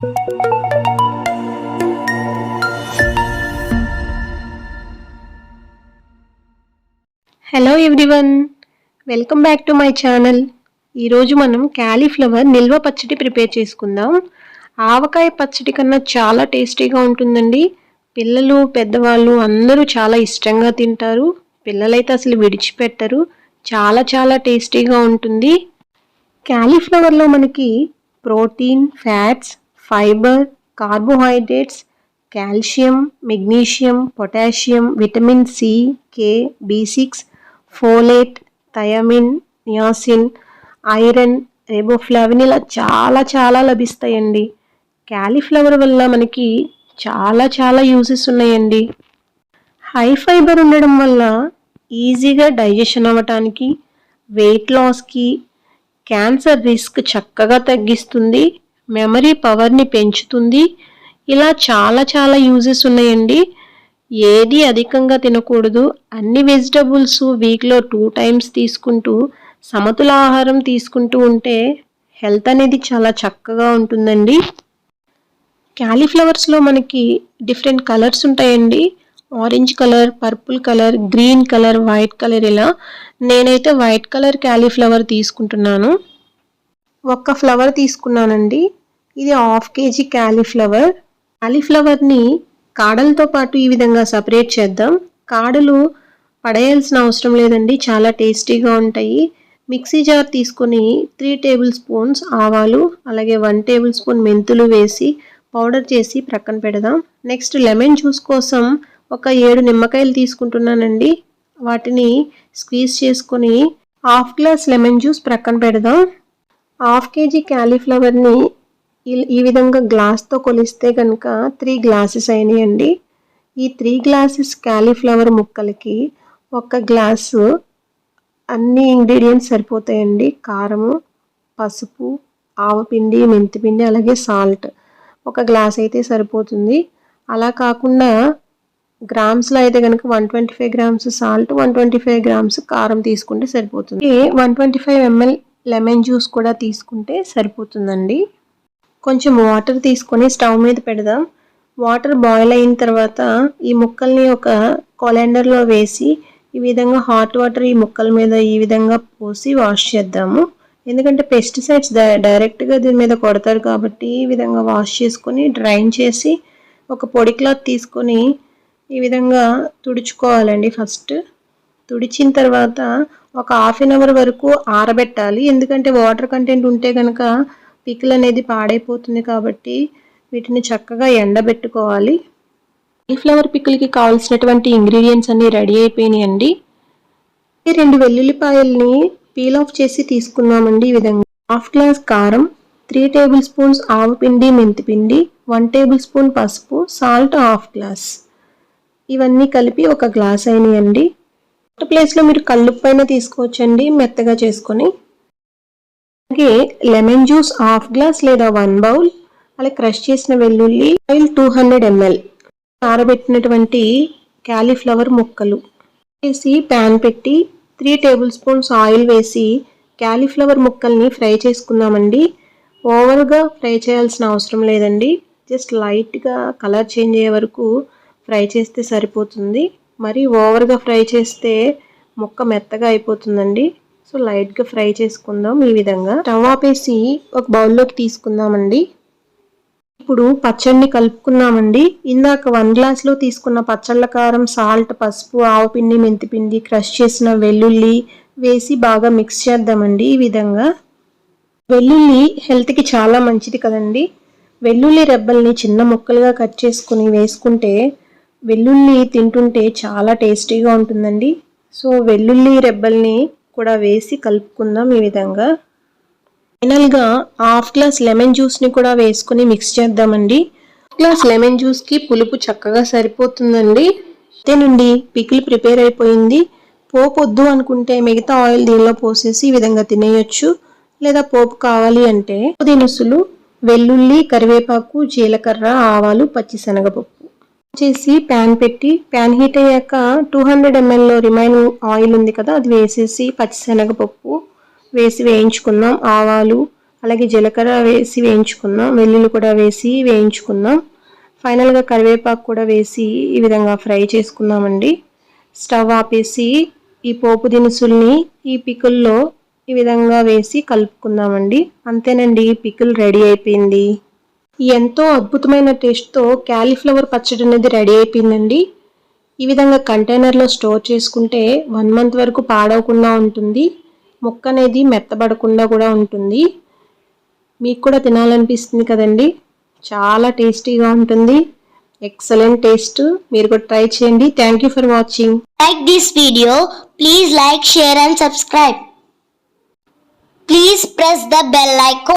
Hello everyone welcome back to my channel ఈరోజు మనం cauliflower నిల్వ పచ్చడి ప్రిపేర్ చేసుకుందాం. ఆవకాయ పచ్చడి కన్నా చాలా టేస్టీగా ఉంటుందండి. పిల్లలు పెద్దవాళ్ళు అందరూ చాలా ఇష్టంగా తింటారు. పిల్లలైతే అసలు విడిచిపెట్టరు. చాలా చాలా టేస్టీగా ఉంటుంది. క్యాలీఫ్లవర్లో మనకి protein fats fibre carbohydrates calcium magnesium potassium vitamin C K B six folate thiamine niacin iron riboflavin ఇలా చాలా చాలా లభిస్తాయండి. క్యాలీఫ్లవర్ వల్ల మనకి చాలా చాలా యూజెస్ ఉన్నాయండి. హై ఫైబర్ ఉండడం వల్ల ఈజీగా డైజెషన్ అవ్వటానికి వెయిట్ లాస్కి క్యాన్సర్ రిస్క్ చక్కగా తగ్గిస్తుంది. మెమరీ పవర్ని పెంచుతుంది. ఇలా చాలా చాలా యూజెస్ ఉన్నాయండి. ఏది అధికంగా తినకూడదు. అన్ని వెజిటబుల్స్ వీక్లో టూ టైమ్స్ తీసుకుంటూ సమతుల ఆహారం తీసుకుంటూ ఉంటే హెల్త్ అనేది చాలా చక్కగా ఉంటుందండి. క్యాలీఫ్లవర్స్లో మనకి డిఫరెంట్ కలర్స్ ఉంటాయండి. Orange colour purple colour green colour white colour ఇలా నేనైతే వైట్ కలర్ క్యాలీఫ్లవర్ తీసుకుంటున్నాను. ఒక్క ఫ్లవర్ తీసుకున్నానండి. ఇది హాఫ్ కేజీ క్యాలీఫ్లవర్. క్యాలీఫ్లవర్ని కాడలతో పాటు ఈ విధంగా సపరేట్ చేద్దాం. కాడలు పడేయాల్సిన అవసరం లేదండి చాలా టేస్టీగా ఉంటాయి. మిక్సీ జార్ తీసుకొని త్రీ టేబుల్ స్పూన్స్ ఆవాలు అలాగే వన్ టేబుల్ స్పూన్ మెంతులు వేసి పౌడర్ చేసి ప్రక్కన పెడదాం. నెక్స్ట్ లెమన్ జ్యూస్ కోసం ఒక ఏడు నిమ్మకాయలు తీసుకుంటున్నానండి. వాటిని స్క్వీజ్ చేసుకొని హాఫ్ గ్లాస్ లెమన్ జ్యూస్ ప్రక్కన పెడదాం. హాఫ్ కేజీ క్యాలీఫ్లవర్ని ఈ విధంగా గ్లాస్తో కొలిస్తే కనుక త్రీ గ్లాసెస్ అయినాయండి. ఈ త్రీ గ్లాసెస్ క్యాలీఫ్లవర్ ముక్కలకి ఒక గ్లాసు అన్ని ఇంగ్రీడియంట్స్ సరిపోతాయండి. కారము పసుపు ఆవపిండి మెంతిపిండి అలాగే సాల్ట్ ఒక గ్లాస్ అయితే సరిపోతుంది. అలా కాకుండా గ్రామ్స్లో అయితే కనుక one twenty five grams salt one twenty five grams కారం తీసుకుంటే సరిపోతుంది. One twenty five ml lemon juice కూడా తీసుకుంటే సరిపోతుందండి. కొంచెం వాటర్ తీసుకొని స్టవ్ మీద పెడదాం. వాటర్ బాయిల్ అయిన తర్వాత ఈ ముక్కల్ని ఒక కొలెండర్లో వేసి ఈ విధంగా హాట్ వాటర్ ఈ ముక్కల మీద ఈ విధంగా పోసి వాష్ చేద్దాము. ఎందుకంటే పెస్టిసైడ్స్ డైరెక్ట్గా దీని మీద కొడతారు కాబట్టి ఈ విధంగా వాష్ చేసుకొని డ్రైన్ చేసి ఒక పొడి క్లాత్ తీసుకొని ఈ విధంగా తుడుచుకోవాలండి ఫస్ట్. తుడిచిన తర్వాత ఒక హాఫ్ అన్ అవర్ వరకు ఆరబెట్టాలి. ఎందుకంటే వాటర్ కంటెంట్ ఉంటే కనుక పికిల్ అనేది పాడైపోతుంది కాబట్టి వీటిని చక్కగా ఎండబెట్టుకోవాలి. కాలీఫ్లవర్ పికిల్కి కావాల్సినటువంటి ఇంగ్రీడియంట్స్ అన్నీ రెడీ అయిపోయినాయండి. రెండు వెల్లుల్లిపాయల్ని పీల్ ఆఫ్ చేసి తీసుకున్నామండి ఈ విధంగా. హాఫ్ గ్లాస్ కారం త్రీ టేబుల్ స్పూన్స్ ఆవపిండి మెంతిపిండి వన్ టేబుల్ స్పూన్ పసుపు సాల్ట్ హాఫ్ గ్లాస్ ఇవన్నీ కలిపి ఒక గ్లాస్ అయినాయండి. ప్లేస్లో మీరు కల్లుప్పైన తీసుకోవచ్చండి మెత్తగా చేసుకొని. అలాగే లెమన్ జ్యూస్ హాఫ్ గ్లాస్ లేదా వన్ బౌల్ అలాగే క్రష్ చేసిన వెల్లుల్లి ఆయిల్ టూ హండ్రెడ్ ఎంఎల్ ఆరబెట్టినటువంటి క్యాలీఫ్లవర్ ముక్కలు. వేసి ప్యాన్ పెట్టి త్రీ టేబుల్ స్పూన్స్ ఆయిల్ వేసి క్యాలీఫ్లవర్ ముక్కల్ని ఫ్రై చేసుకుందామండి ఓవర్గా ఫ్రై చేయాల్సిన అవసరం లేదండి. జస్ట్ లైట్గా కలర్ చేంజ్ అయ్యే వరకు ఫ్రై చేస్తే సరిపోతుంది. మరి ఓవర్గా ఫ్రై చేస్తే ముక్క మెత్తగా అయిపోతుందండి. సో లైట్గా ఫ్రై చేసుకుందాం ఈ విధంగా. స్టవ్ ఆపేసి ఒక బౌల్లోకి తీసుకుందామండి. ఇప్పుడు పచ్చడిని కలుపుకున్నామండి. ఇందాక వన్ గ్లాస్లో తీసుకున్న పచ్చళ్ళ కారం సాల్ట్ పసుపు ఆవుపిండి మెంతిపిండి క్రష్ చేసిన వెల్లుల్లి వేసి బాగా మిక్స్ చేద్దామండి ఈ విధంగా. వెల్లుల్లి హెల్త్కి చాలా మంచిది కదండి. వెల్లుల్లి రెబ్బల్ని చిన్న ముక్కలుగా కట్ చేసుకుని వేసుకుంటే వెల్లుల్లి తింటుంటే చాలా టేస్టీగా ఉంటుందండి. సో వెల్లుల్లి రెబ్బల్ని కూడా వేసి కలుపుకుందాం ఈ విధంగా. ఫైనల్గా హాఫ్ గ్లాస్ లెమన్ జ్యూస్ని కూడా వేసుకుని మిక్స్ చేద్దామండి. గ్లాస్ లెమన్ జ్యూస్కి పులుపు చక్కగా సరిపోతుందండి. నుండి పికిల్ ప్రిపేర్ అయిపోయింది. పోపు వద్దు అనుకుంటే మిగతా ఆయిల్ దీనిలో పోసేసి ఈ విధంగా తినేయొచ్చు. లేదా పోపు కావాలి అంటే దినుసులు వెల్లుల్లి కరివేపాకు జీలకర్ర ఆవాలు పచ్చిశనగపప్పు. చేసి ప్యాన్ పెట్టి ప్యాన్ హీట్ అయ్యాక టూ హండ్రెడ్ ఎంఎల్లో రిమైనింగ్ ఆయిల్ ఉంది కదా అది వేసేసి పచ్చిశనగపప్పు వేసి వేయించుకుందాం ఆవాలు అలాగే జీలకర్ర వేసి వేయించుకుందాం వెల్లుల్లి కూడా వేసి వేయించుకుందాం. ఫైనల్గా కరివేపాకు కూడా వేసి ఈ విధంగా ఫ్రై చేసుకుందామండి. స్టవ్ ఆపేసి ఈ పోపు దినుసుల్ని ఈ పికుల్లో ఈ విధంగా వేసి కలుపుకుందామండి. అంతేనండి పికిల్ రెడీ అయిపోయింది. ఎంతో అద్భుతమైన టేస్ట్తో క్యాలీఫ్లవర్ పచ్చడి అనేది రెడీ అయిపోయిందండి. ఈ విధంగా కంటైనర్లో స్టోర్ చేసుకుంటే వన్ మంత్ వరకు పాడవకుండా ఉంటుంది. ముక్క అనేది మెత్తబడకుండా కూడా ఉంటుంది. మీకు కూడా తినాలనిపిస్తుంది కదండి. చాలా టేస్టీగా ఉంటుంది. Excellent taste. మీరు కూడా ట్రై చేయండి. Thank you for watching. Like this video. Please like share and subscribe. Please press the bell like